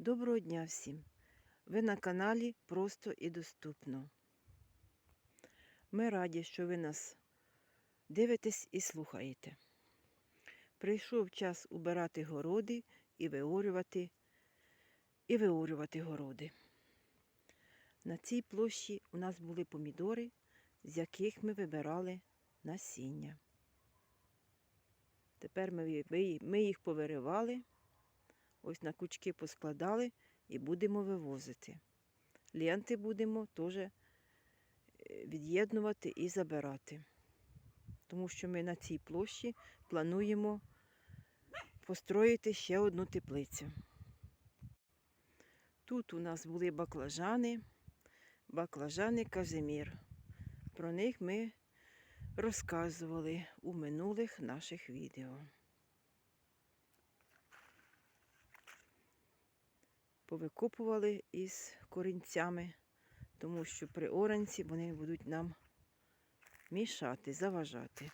Доброго дня всім! Ви на каналі Просто і доступно. Ми раді, що ви нас дивитесь і слухаєте. Прийшов час убирати городи і виорювати, і виорювати городи. На цій площі у нас були помідори, з яких ми вибирали насіння. Тепер ми, їх повиривали. Ось на кучки поскладали і будемо вивозити. Ленти будемо теж е, від'єднувати і забирати. Тому що ми на цій площі плануємо построїти ще одну теплицю. Тут у нас були баклажани, баклажани Казимір. Про них ми розказували у минулих наших відео. Повикопували із корінцями, тому що при оранці вони будуть нам мішати, заважати.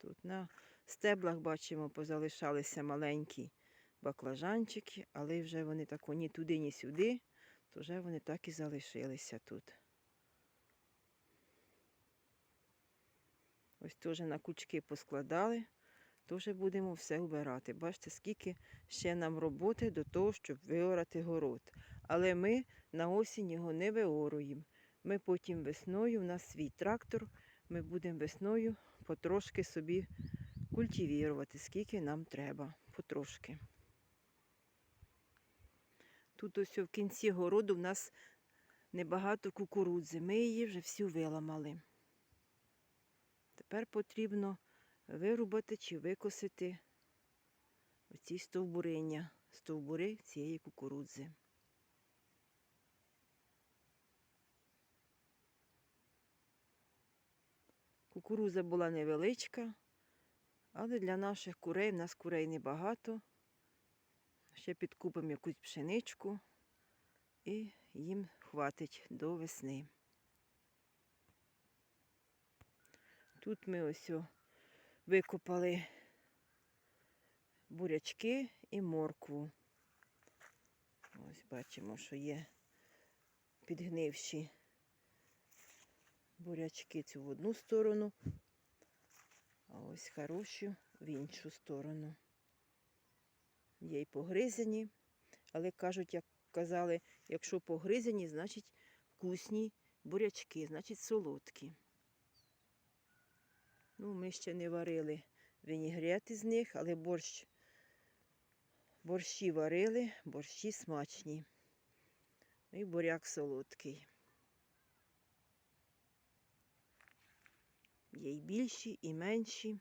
Тут на стеблах бачимо, позалишалися маленькі баклажанчики, але вже вони так ні туди, ні сюди, то вже вони так і залишилися тут. Ось теж на кучки поскладали. Теж будемо все вбирати. Бачите, скільки ще нам роботи до того, щоб виорати город. Але ми на осінь його не виоруємо. Ми потім весною, у нас свій трактор, ми будемо весною потрошки собі культивірувати, скільки нам треба, потрошки. Тут ось в кінці городу в нас небагато кукурудзи. Ми її вже всю виламали. Тепер потрібно вирубати чи викосити оці стовбуриння, стовбури цієї кукурудзи. Кукуруза була невеличка, але для наших курей, в нас курей небагато. Ще підкупимо якусь пшеничку і їм хватить до весни. Тут ми ось викопали бурячки і моркву. Ось бачимо, що є підгнивші бурячки цю в одну сторону, а ось хороші в іншу сторону. Є й погризані, але кажуть, як казали, якщо погризані, значить вкусні бурячки, значить солодкі. Ну, ми ще не варили вінігрет із них, але борщ, борщі варили, борщі смачні. І буряк солодкий. Є й більші, і менші.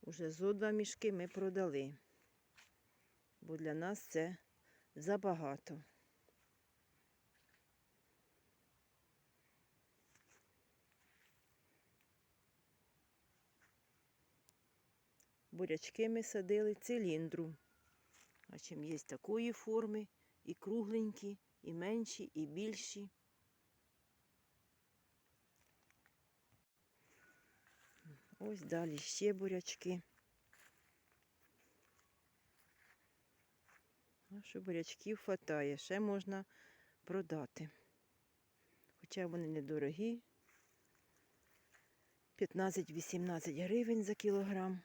Уже зо два мішки ми продали, бо для нас це забагато. Бурячки ми садили циліндру. А чим є такої форми, і кругленькі, і менші, і більші. Ось далі ще бурячки. А що бурячків хватає, ще можна продати. Хоча вони недорогі. 15-18 гривень за кілограм.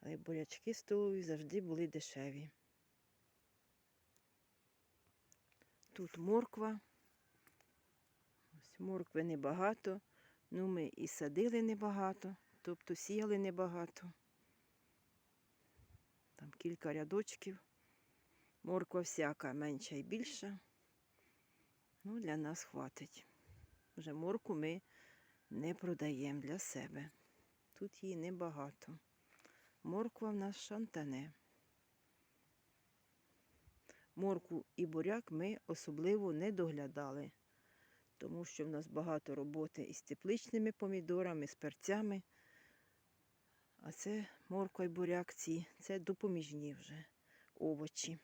Але бурячки столові завжди були дешеві. Тут морква. Ось моркви небагато. Ну, ми і садили небагато, тобто сіяли небагато. Там кілька рядочків. Морква всяка менша і більша. Ну, для нас хватить. Вже морку ми не продаємо для себе. Тут її небагато. Морква в нас шантане. Морку і буряк ми особливо не доглядали, тому що в нас багато роботи із тепличними помідорами, з перцями. А це морква і буряк ці, це допоміжні вже овочі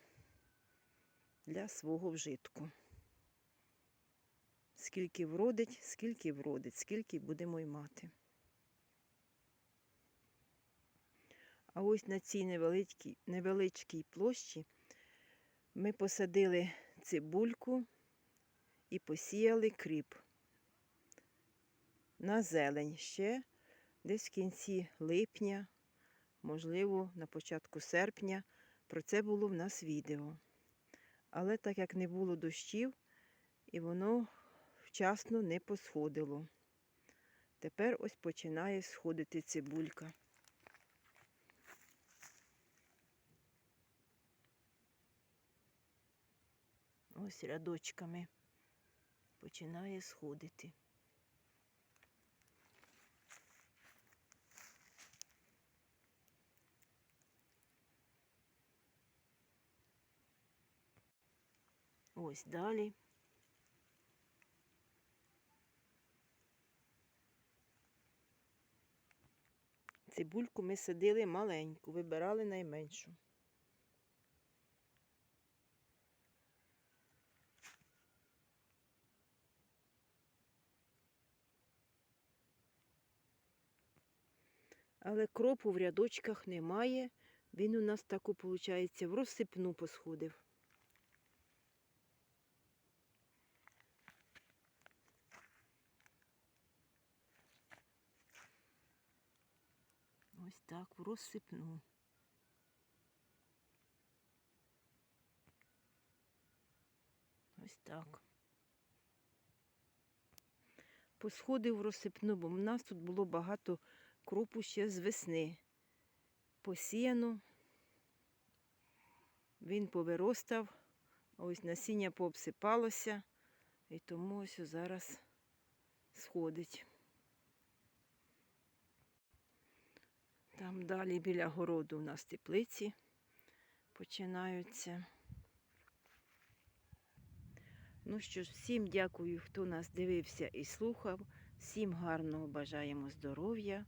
для свого вжитку. Скільки вродить, скільки вродить, скільки будемо й мати. А ось на цій невеличкій, невеличкій площі ми посадили цибульку і посіяли кріп на зелень ще десь в кінці липня, можливо, на початку серпня. Про це було в нас відео. Але так як не було дощів, і воно вчасно не посходило. Тепер ось починає сходити цибулька. Ось рядочками починає сходити. Ось далі. Цибульку ми садили маленьку, вибирали найменшу. Але кропу в рядочках немає. Він у нас таку, виходить, в розсипну посходив. Ось так, в розсипну. Ось так. Посходив розсипну, бо в нас тут було багато кропу ще з весни. Посіяно. Він повиростав, ось насіння пообсипалося, і тому ось зараз сходить. Там далі біля городу у нас теплиці починаються. Ну що ж, всім дякую, хто нас дивився і слухав. Всім гарного бажаємо здоров'я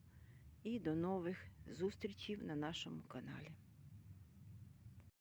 і до нових зустрічей на нашому каналі.